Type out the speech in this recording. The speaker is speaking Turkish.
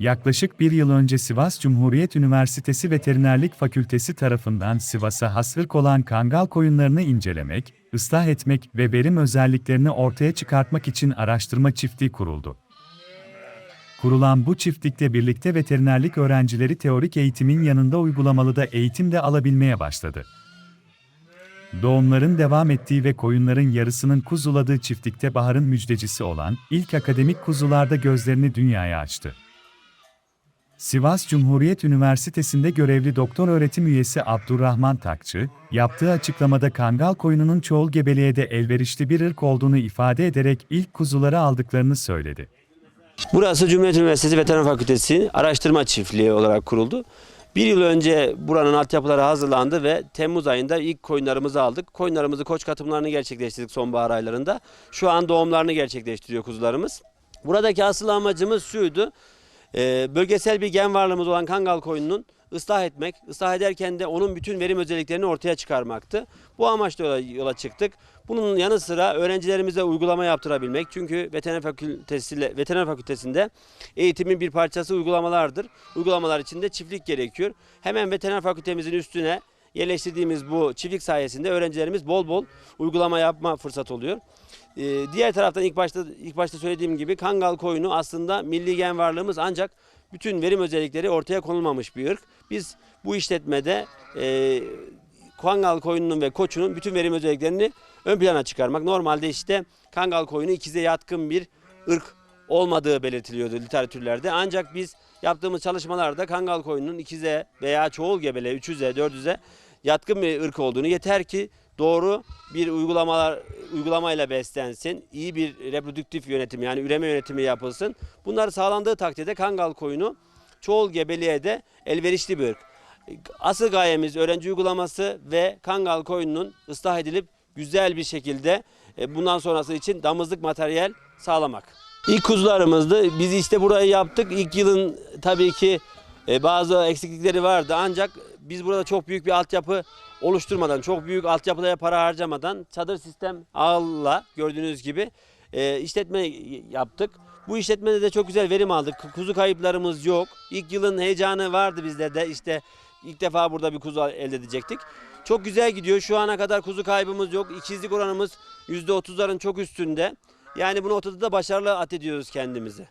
Yaklaşık bir yıl önce Sivas Cumhuriyet Üniversitesi Veterinerlik Fakültesi tarafından Sivas'a has ırk olan kangal koyunlarını incelemek, ıslah etmek ve verim özelliklerini ortaya çıkartmak için araştırma çiftliği kuruldu. Kurulan bu çiftlikte birlikte veterinerlik öğrencileri teorik eğitimin yanında uygulamalı da eğitim de alabilmeye başladı. Doğumların devam ettiği ve koyunların yarısının kuzuladığı çiftlikte baharın müjdecisi olan ilk akademik kuzularda gözlerini dünyaya açtı. Sivas Cumhuriyet Üniversitesi'nde görevli doktor öğretim üyesi Abdurrahman Takçı, yaptığı açıklamada kangal koyununun çoğul gebeliğe de elverişli bir ırk olduğunu ifade ederek ilk kuzuları aldıklarını söyledi. Burası Cumhuriyet Üniversitesi Veteriner Fakültesi Araştırma Çiftliği olarak kuruldu. Bir yıl önce buranın altyapıları hazırlandı ve Temmuz ayında ilk koyunlarımızı aldık. Koyunlarımızı koç katımlarını gerçekleştirdik sonbahar aylarında. Şu an doğumlarını gerçekleştiriyor kuzularımız. Buradaki asıl amacımız şuydu. Ee, bölgesel bir gen varlığımız olan kangal koyununun ıslah etmek, ıslah ederken de onun bütün verim özelliklerini ortaya çıkarmaktı. Bu amaçla yola, yola çıktık. Bunun yanı sıra öğrencilerimize uygulama yaptırabilmek. Çünkü veteriner fakültesiyle veteriner fakültesinde eğitimin bir parçası uygulamalardır. Uygulamalar için de çiftlik gerekiyor. Hemen veteriner fakültemizin üstüne yerleştirdiğimiz bu çiftlik sayesinde öğrencilerimiz bol bol uygulama yapma fırsatı oluyor. Ee, diğer taraftan ilk başta ilk başta söylediğim gibi kangal koyunu aslında milli gen varlığımız ancak bütün verim özellikleri ortaya konulmamış bir ırk. Biz bu işletmede e, kangal koyununun ve koçunun bütün verim özelliklerini ön plana çıkarmak. Normalde işte kangal koyunu ikize yatkın bir ırk olmadığı belirtiliyordu literatürlerde. Ancak biz yaptığımız çalışmalarda kangal koyunun ikize veya çoğul gebele, üçüze, dördüze yatkın bir ırk olduğunu yeter ki doğru bir uygulamalar uygulamayla beslensin, iyi bir reprodüktif yönetim yani üreme yönetimi yapılsın. Bunlar sağlandığı takdirde kangal koyunu çoğul gebeliğe de elverişli bir ırk. Asıl gayemiz öğrenci uygulaması ve kangal koyunun ıslah edilip güzel bir şekilde e, bundan sonrası için damızlık materyal sağlamak. İlk kuzularımızdı. Biz işte burayı yaptık. İlk yılın tabii ki e, bazı eksiklikleri vardı ancak biz burada çok büyük bir altyapı oluşturmadan, çok büyük altyapıya para harcamadan çadır sistem ağla gördüğünüz gibi e, işletme yaptık. Bu işletmede de çok güzel verim aldık. Kuzu kayıplarımız yok. İlk yılın heyecanı vardı bizde de. İşte ilk defa burada bir kuzu elde edecektik. Çok güzel gidiyor. Şu ana kadar kuzu kaybımız yok. İkizlik oranımız %30'ların çok üstünde. Yani bu noktada da başarılı at ediyoruz kendimizi.